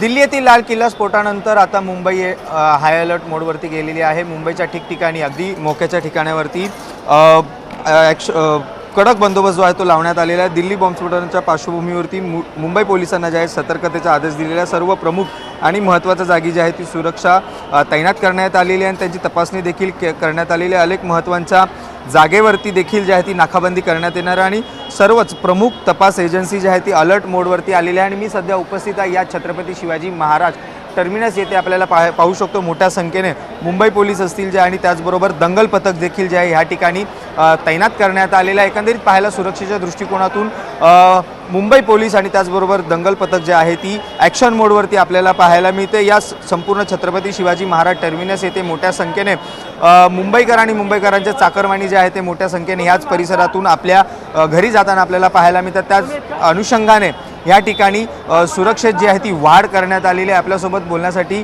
दिल्ली येथील लाल किल्ला स्फोटानंतर आता मुंबई हाय अलर्ट मोडवरती गेलेली आहे. मुंबईच्या ठिकठिकाणी अगदी मोक्याच्या ठिकाणावरती ॲक्श- कडक बंदोबस्त जो आहे तो लावण्यात आलेला आहे. दिल्ली बॉम्बस्फोटांच्या पार्श्वभूमीवरती मु मुंबई पोलिसांना जे आहे सतर्कतेचा आदेश दिलेला आहे. सर्व प्रमुख आणि महत्त्वाच्या जागी जी आहे ती सुरक्षा तैनात करण्यात आलेली आहे आणि त्यांची तपासणी देखील के करण्यात आलेली आहे. अनेक महत्त्वांच्या जागेवरती देखील जी आहे ती नाकाबंदी करण्यात येणार आहे आणि सर्वच प्रमुख तपास एजन्सी जी आहे ती अलर्ट मोडवरती आलेली आहे. आणि मी सध्या उपस्थित आहे या छत्रपती शिवाजी महाराज टर्मिनस येथे आपल्याला पाह पाहू शकतो. मोठ्या संख्येने मुंबई पोलीस असतील जे आणि त्याचबरोबर दंगल पथक देखील जे आहे ह्या ठिकाणी तैनात करण्यात आलेलं आहे. एकंदरीत पाहायला सुरक्षेच्या दृष्टिकोनातून मुंबई पोलीस आणि त्याचबरोबर दंगल पथक जे आहे ती ॲक्शन मोडवरती आपल्याला पाहायला मिळते. या संपूर्ण छत्रपती शिवाजी महाराज टर्मिनस येथे मोठ्या संख्येने मुंबईकर आणि मुंबईकरांच्या चाकरमानी जे आहे ते मोठ्या संख्येने ह्याच परिसरातून आपल्या घरी जाताना आपल्याला पाहायला मिळतात. त्याच अनुषंगाने या ठिकाणी सुरक्षेत जी आहे ती वाढ करण्यात आलेली आहे आपल्यासोबत बोलण्यासाठी.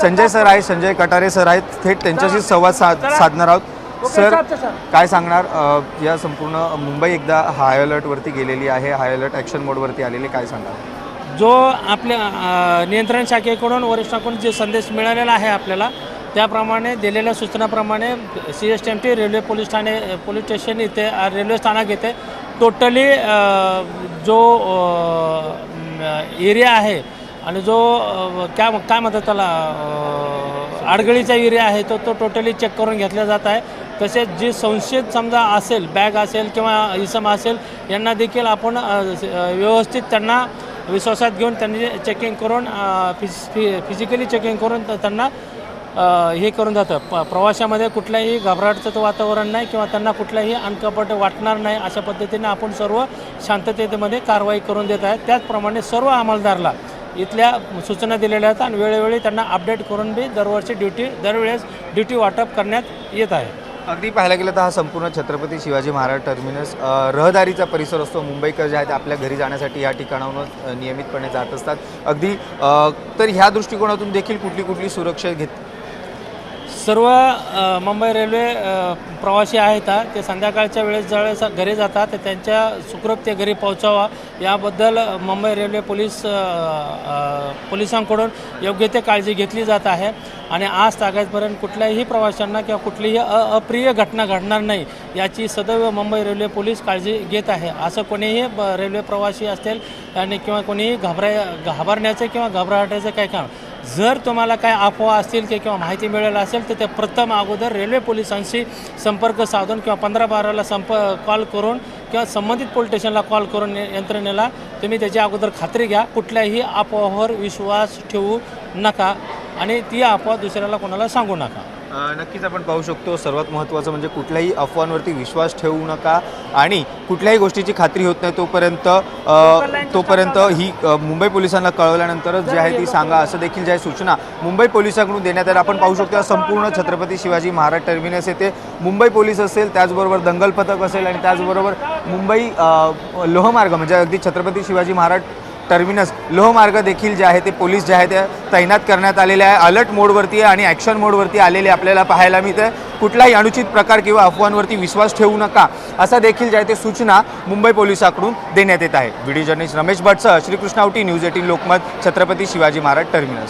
संजय सर आहे संजय कटारे सर आहेत. थेट त्यांच्याशी संवाद साध साधणार आहोत. सर काय सांगणार? या संपूर्ण मुंबई एकदा हाय अलर्टवरती गेलेली आहे. हाय अलर्ट ॲक्शन मोडवरती आलेली काय सांगणार? जो आपल्या नियंत्रण शाखेकडून वरिष्ठाकडून जे संदेश मिळालेला आहे आपल्याला त्याप्रमाणे दिलेल्या सूचनाप्रमाणे C S T M T railway police Thane police station इथे रेल्वे स्थानक येथे टोटली जो एरिया आहे आणि जो क्या काय काय म्हणतात त्याला आडगळीचा एरिया आहे तो तो टोटली चेक करून घेतला जात आहे. तसेच जी संशयित समजा असेल बॅग असेल किंवा इसम असेल यांना देखील आपण व्यवस्थित त्यांना विश्वासात घेऊन त्यांनी चेकिंग करून फिज फि फिजिकली चेकिंग करून त्यांना हे करून जातं. प प्रवाशामध्ये कुठल्याही घबराटचं वातावरण नाही किंवा त्यांना कुठल्याही अनकपट वाटणार नाही अशा पद्धतीने आपण सर्व शांततेमध्ये कारवाई करून देत आहे. त्याचप्रमाणे सर्व अंमलदारला इथल्या सूचना दिलेल्या आहेत आणि वेळोवेळी त्यांना अपडेट करून बी दरवर्षी ड्युटी दरवेळेस ड्युटी वाटप करण्यात येत आहे. अगदी पाहायला गेलं तर हा संपूर्ण छत्रपती शिवाजी महाराज टर्मिनस रहदारीचा परिसर असतो. मुंबईकर जे आहेत ते आपल्या घरी जाण्यासाठी या ठिकाणाहून नियमितपणे जात असतात. अगदी तर ह्या दृष्टिकोनातून देखील कुठली कुठली सुरक्षा घेत सर्व मुंबई रेल्वे प्रवासी आहेत ते संध्याकाळच्या वेळेस ज्यावेळेस घरी जातात तर त्यांच्या सुखरूप ते घरी पोहोचावा. याबद्दल मुंबई रेल्वे पोलीस पोलिसांकडून योग्य ते काळजी घेतली जात आहे. आणि आज तागायतपर्यंत कुठल्याही प्रवाशांना किंवा कुठलीही अप्रिय घटना घडणार नाही याची सदैव मुंबई रेल्वे पोलीस काळजी घेत आहे. असं कोणीही रेल्वे प्रवासी असतील आणि किंवा कोणीही घाबराय घाबरण्याचं किंवा घबराटायचं काय काम? जर तुम्हाला काय अफवा असतील की किंवा माहिती मिळेल असेल तर ते प्रथम अगोदर रेल्वे पोलिसांशी संपर्क साधून किंवा पंधरा बाराला संप कॉल करून किंवा संबंधित पोलीस स्टेशनला कॉल करून यंत्रणेला तुम्ही त्याची अगोदर खात्री घ्या. कुठल्याही अफवावर विश्वास ठेवू नका आणि ती अफवा दुसऱ्याला कोणाला सांगू नका. नक्कीच आपण पाहू शकतो सर्वात महत्त्वाचं म्हणजे कुठल्याही अफवांवरती विश्वास ठेवू नका आणि कुठल्याही गोष्टीची खात्री होत नाही तोपर्यंत तोपर्यंत ही मुंबई पोलिसांना कळवल्यानंतरच जी आहे ती सांगा असं देखील ज्या सूचना मुंबई पोलिसांकडून देण्यात आल्या. आपण पाहू शकतो संपूर्ण छत्रपती शिवाजी महाराज टर्मिनस येथे मुंबई पोलीस असेल त्याचबरोबर दंगल पथक असेल आणि त्याचबरोबर मुंबई लोहमार्ग म्हणजे अगदी छत्रपती शिवाजी महाराज टर्मिनस लोहमार्ग देखील जे आहे ते पोलीस जे आहे ते तैनात करण्यात आलेले आहे. अलर्ट मोडवरती आहे आणि ॲक्शन मोडवरती आलेले आपल्याला पाहायला मिळतं कुठलाही अनुचित प्रकार किंवा अफवांवरती विश्वास ठेवू नका असा देखील जे आहे ते सूचना मुंबई पोलिसांकडून देण्यात येत आहे. व्हिडिओ जर्नलिस्ट रमेश भटसह श्रीकृष्णावटी news eighteen Lokmat Chhatrapati Shivaji Maharaj terminus.